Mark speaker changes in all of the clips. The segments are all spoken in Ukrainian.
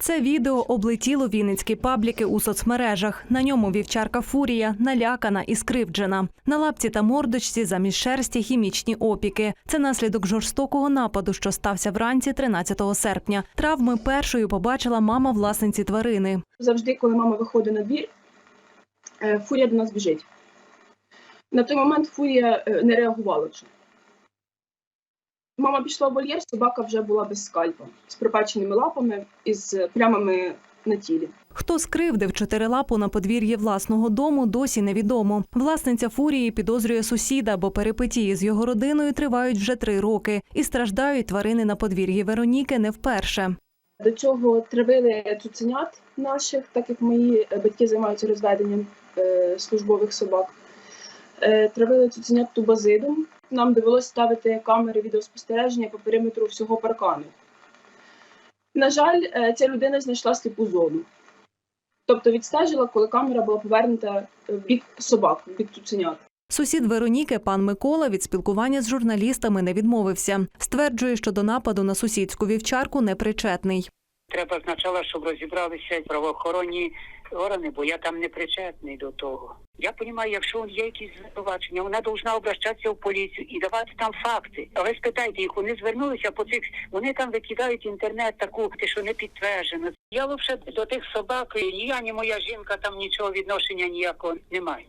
Speaker 1: Це відео облетіло вінницькі пабліки у соцмережах. На ньому вівчарка Фурія налякана і скривджена. На лапці та мордочці замість шерсті хімічні опіки. Це наслідок жорстокого нападу, що стався вранці 13 серпня. Травми першою побачила мама власниці тварини.
Speaker 2: завжди, коли мама виходить на двір, е, фурія до нас біжить. На той момент фурія е, не реагувала. Мама пішла в вольєр, собака вже була без скальпа, з припеченими лапами і з плямами на тілі.
Speaker 1: Хто скривдив чотирилапу на подвір'ї власного дому, досі невідомо. Власниця фурії підозрює сусіда, бо перипетії з його родиною тривають вже три роки, і страждають тварини на подвір'ї Вероніки не вперше.
Speaker 2: До цього травили цуценят наших, так як мої батьки займаються розведенням е, службових собак. Е, травили цуценят тубазидом. Нам довелося ставити камери відеоспостереження по периметру всього паркану. На жаль, е, ця людина знайшла сліпу зону. Тобто відстежила, коли камера була повернута в бік собак, в бік цуценят.
Speaker 1: Сусід Вероніки, пан Микола, від спілкування з журналістами не відмовився. Стверджує, що до нападу на сусідську вівчарку не причетний.
Speaker 3: Треба спочатку, щоб розібралися правоохоронні органи, бо я там не причетний до того. Я розумію, якщо є якісь звинувачення, вона повинна обращатися в поліцію і давати там факти. Але спитайте їх, вони звернулися по цих, вони там викидають інтернет таку, що не підтверджено. Я взагалі до тих собак, ні я, ні моя жінка там нічого відношення ніякого немає.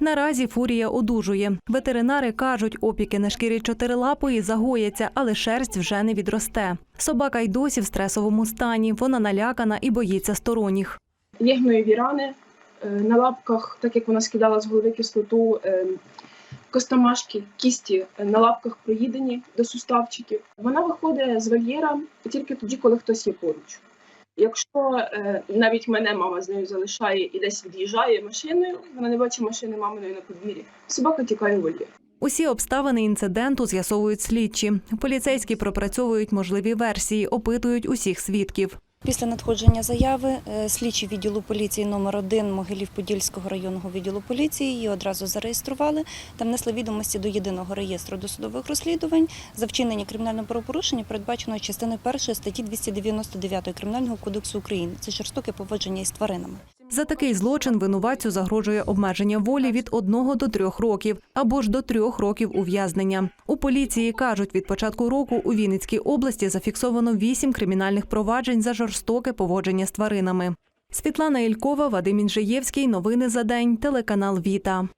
Speaker 1: Наразі фурія одужує. Ветеринари кажуть, опіки на шкірі чотирилапої загояться, але шерсть вже не відросте. Собака й досі в стресовому стані. Вона налякана і боїться сторонніх.
Speaker 2: Є гноєві рани е, на лапках, так як вона скидала з голови кислоту, е, костомашки, кісті е, на лапках проїдені до суставчиків. Вона виходить з вольєра тільки тоді, коли хтось є поруч. Якщо е, навіть мене мама з нею залишає і десь від'їжджає машиною, вона не бачить машини маминої на подвір'ї, собака тікає в вольєр.
Speaker 1: Усі обставини інциденту з'ясовують слідчі. Поліцейські пропрацьовують можливі версії, опитують усіх свідків.
Speaker 4: Після надходження заяви е, слідчі відділу поліції номер 1 Могилів-Подільського районного відділу поліції її одразу зареєстрували та внесли відомості до єдиного реєстру досудових розслідувань за вчинення кримінального правопорушення, передбаченої частиною 1 статті 299 Кримінального кодексу України. Це жорстоке поводження із тваринами.
Speaker 1: За такий злочин винуватцю загрожує обмеження волі від 1 до 3 років або ж до 3 років ув'язнення. У поліції кажуть, від початку року у Вінницькій області зафіксовано 8 кримінальних проваджень за жорстоке поводження з тваринами. Світлана Ількова, Вадим Інжиєвський. Новини за день. Телеканал Віта.